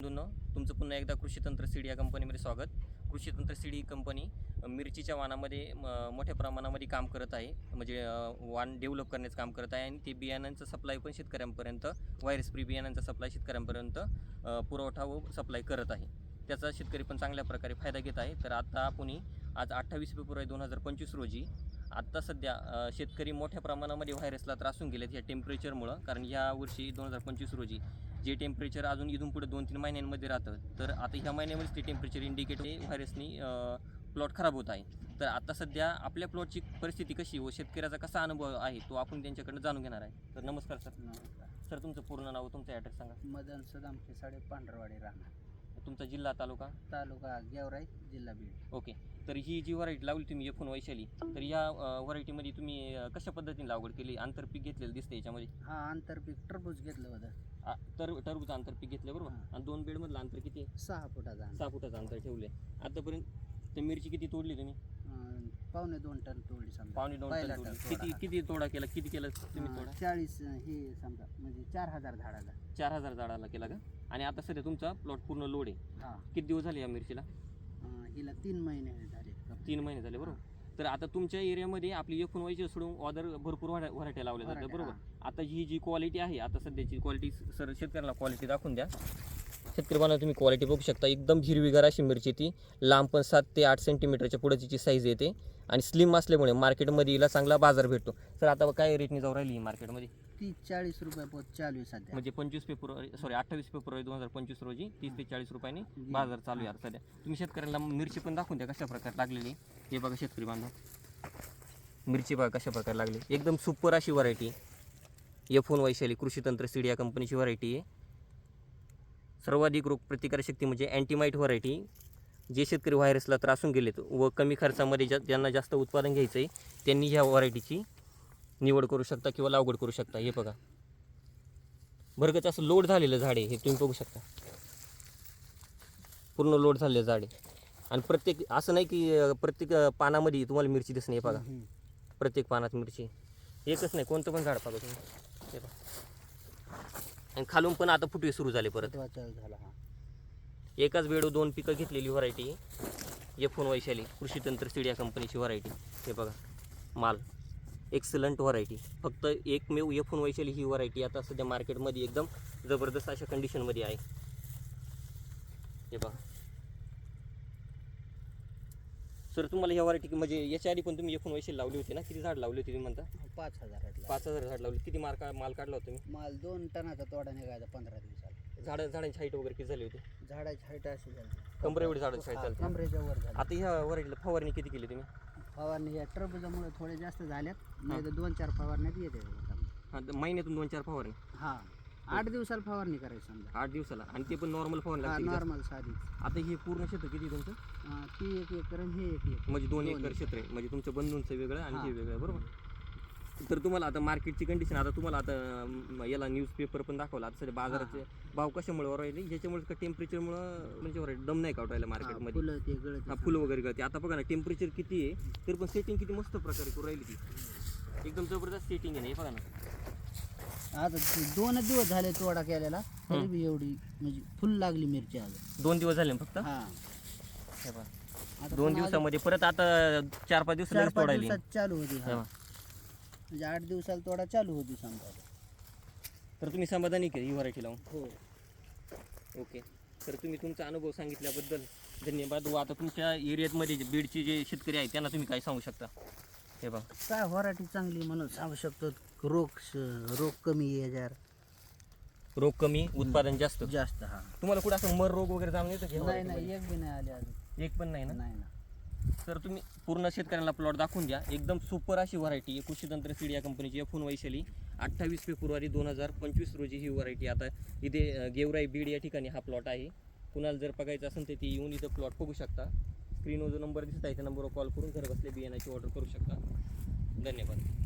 बंधूंनो तुमचं पुन्हा एकदा कृषी तंत्र सीड या कंपनीमध्ये स्वागत. कृषी तंत्र सीड ही कंपनी मिरचीच्या वाणामध्ये मोठ्या प्रमाणामध्ये काम करत आहे. म्हणजे वाण डेव्हलप करण्याचं काम करत आहे आणि ते बियाणांचा सप्लाय पण शेतकऱ्यांपर्यंत व्हायरस फ्री बियाण्यांचा सप्लाय शेतकऱ्यांपर्यंत पुरवठा व सप्लाय करत आहे. त्याचा शेतकरी पण चांगल्या प्रकारे फायदा घेत आहे. तर आता आपण आज अठ्ठावीस फेब्रुवारी दोन हजार पंचवीस रोजी आत्ता सध्या शेतकरी मोठ्या प्रमाणामध्ये व्हायरसला त्रासून गेलेत या टेम्परेचरमुळं कारण या वर्षी दोन हजार पंचवीस रोजी जे टेम्परेचर अजून इथून पुढे दोन तीन महिन्यांमध्ये राहतं तर आता ह्या महिन्यामध्येच ते टेम्परेचर इंडिकेट व्हायरसनी प्लॉट खराब होत आहे. तर आता सध्या आपल्या प्लॉटची परिस्थिती कशी व शेतकऱ्याचा कसा अनुभव आहे तो आपण त्यांच्याकडनं जाणून घेणार आहे. तर नमस्कार सर. सर तुमचं पूर्ण नाव तुमचा ॲड्रेस सांगा. मदन सदाम खिसाडे पांढरवाडी राहणार. तुमचा जिल्हा तालुका? तालुका गेवराई जिल्हा बीड. ओके. तर ही जी व्हरायटी लावली तुम्ही एफून वैशाली तर या व्हरायटीमध्ये तुम्ही अ, कशा पद्धतीने लागवड केली? आंतरपीक घेतलेलं दिसतं याच्यामध्ये? हा आंतरपीक टरबूज घेतलं होतं. आ, तर टरबूज आंतरपीक घेतलं बरोबर. आणि दोन बेडमधलं अंतर किती? आहे? सहा फुटाचा. सहा फुटाचं अंतर ठेवले आतापर्यंत ते मिरची किती तोडली तुम्ही? पावणे दोन टन तोडली समजा. पावणे दोन पहिला टन टन तोडली. तोडा. किती किती तोडा केला? किती केलं तुम्ही अं, तोडा? चाळीस अं, हे समजा म्हणजे चार हजार झाडाला. चार हजार झाडाला केला का? आणि आता सध्या तुमचा प्लॉट पूर्ण लोड आहे. हा. किती दिवस झाले या मिरचीला? अं, हिला तीन महिने झाले. तीन महिने झाले बरोबर. तर आता तुमच्या एरियामध्ये आपली एकूण व्हायची सोडून ऑदर भरपूर व्हरा- व्हरायट्या लावल्या जातात व्हरायट्या, बरोबर? आता ही जी क्वालिटी आहे आता सध्याची क्वालिटी सर शेतकऱ्याला क्वालिटी दाखवून द्या. शेतकरी बांधव तुम्ही क्वालिटी बघू शकता. एकदम हिरवीगार अशी मिरची ती. लांब पण सात ते आठ सेंटीमीटरच्या पुढे तिची साईज येते. आणि स्लिम असल्यामुळे मार्केटमध्ये हिला चांगला बाजार भेटतो. सर आता काय रेटने जाऊ राहिली ही मार्केटमध्ये तीस चाळीस रुपये पोत चालू आहे सध्या. म्हणजे पंचवीस फेब्रुवारी सॉरी अठ्ठावीस फेब्रुवारी दोन हजार पंचवीस रोजी तीस ते चाळीस रुपयाने. बाजार चालू आहे आता सध्या. तुम्ही शेतकऱ्यांना मिरची पण दाखवून द्या कशा प्रकारे लागलेली. हे बघा शेतकरी बांधव. मिरची बघा कशा प्रकारे लागली. एकदम सुपर अशी व्हरायटी एफोन वैशाली कृषी तंत्र सीड या कंपनीची व्हरायटी आहे. सर्वाधिक रोग प्रतिकारशक्ती म्हणजे अँटीमाईट व्हरायटी जे शेतकरी व्हायरसला त्रासून गेलेत व कमी खर्चामध्ये ज्या ज्यांना जास्त उत्पादन घ्यायचं आहे त्यांनी ह्या व्हरायटीची निवड करू शकता किंवा लागवड करू शकता हे बघा. भरगच असं लोड झालेलं झाड आहे हे तुम्ही बघू शकता. पूर्ण लोड झालेलं झाड आहे. आणि प्रत्येक असं नाही की प्रत्येक पानामध्ये तुम्हाला मिरची दिसत नाही बघा. प्रत्येक पानात मिरची. एकच नाही कोणतं पण झाड बघा तुम्ही. हे बघा. आणि खालून पण आता फुटवे सुरू झाले परत. हा. एकाच वेळो दोन पिकं घेतलेली व्हरायटी एफोन वैशाली कृषी तंत्र या कंपनीची व्हरायटी हे बघा. माल. Excellent variety. फक्त एकमेव एफोन वैशाली ही व्हरायटी आता सध्या मार्केटमध्ये एकदम जबरदस्त अशा कंडिशनमध्ये आहे. हे बघा. सर तुम्हाला ह्या व्हरायटी म्हणजे याच्या आधी पण तुम्ही एफोन वैशाली लावली होती ना? किती झाड लावली होती तुम्ही म्हणता? पाच हजारातला पाच हजार झाड लावली. किती माल का माल काढला होता तुम्ही? माल दोन टनाचा तोडा निघायचा पंधरा दिवसाला. झाड झाडांची हाईट वगैरे किती झाली होती? झाडाची हाईट अशी झाली. कमरे एवढी झाडाची हाईट हा, चालते कमरेच्या वर झाली. आता ह्या व्हरायटीला फवारणी किती केली तुम्ही? फवारणी या टरबुजामुळे थोडे जास्त झाल्यात नाही तर दोन चार फवारण्यात येते. हा तर महिन्यातून दोन चार फवारणी? हा. आठ दिवसाला फवारणी करायची समजा. आठ दिवसाला. आणि ते पण नॉर्मल फवारणी लागते का? नॉर्मल साधी. आता हे पूर्ण क्षेत्र किती तुमचं? अं, ती एक एकर आणि हे एक एकर. म्हणजे दोन एकर. क्षेत्र आहे. म्हणजे तुमचं बंधूंचं वेगळं आणि हा. वेगळं बरोबर? तर तुम्हाला आता मार्केटची कंडिशन आता तुम्हाला आता याला न्यूजपेपर पण दाखवला आता सध्या बाजाराचे भाव कशामुळे वर राहिले ह्याच्यामुळे का टेम्परेचरमुळे म्हणजे वर दम नाही काढायला हा, मार्केटमध्ये हा फुलं वगैरे गळते. आता बघा ना टेम्परेचर किती आहे तर पण सेटिंग किती मस्त प्रकारे करू राहिली ती. एकदम जबरदस्त सेटिंग आहे ना, हे बघा ना. आता दोनच दिवस झाले तोडा केलेला तरी बी एवढी म्हणजे फुल लागली मिरची आज. दोन दिवस झाले फक्त? हा. दोन दिवसामध्ये परत आता चार पाच दिवस चालू होती. म्हणजे आठ दिवसाला तोडा चालू होती समजा तर तुम्ही समाधानी केली ही व्हरायटी लावून? हो. ओके. तर तुम्ही तुमचा अनुभव सांगितल्याबद्दल धन्यवाद. व आता तुमच्या एरियामध्ये जे बीडचे जे शेतकरी आहेत त्यांना तुम्ही काय सांगू शकता? हे बघा. काय व्हरायटी चांगली म्हणून सांगू शकतो. रोग रोग कमी आहे याच्यावर. रोग कमी उत्पादन जास्त? जास्त हा. तुम्हाला कुठं असं मर रोग वगैरे जाणून येतं नाही नाही एक बी नाही आले अजून? एक पण नाही ना? नाही ना. तर तुम्ही पूर्ण शेतकऱ्यांना प्लॉट दाखवून द्या. एकदम सुपर अशी व्हरायटी कृषी तंत्र सीड या कंपनीची एफ वैशाली. अठ्ठावीस फेब्रुवारी दोन हजार पंचवीस रोजी ही व्हरायटी आता इथे गेवराई बीड या ठिकाणी हा प्लॉट आहे. कुणाला जर बघायचं असेल तर ती येऊन इथं प्लॉट बघू शकता. स्क्रीनवर जो नंबर दिसत आहे त्या नंबरवर कॉल करून घरबसल्या बियाण्याची ऑर्डर करू शकता. धन्यवाद.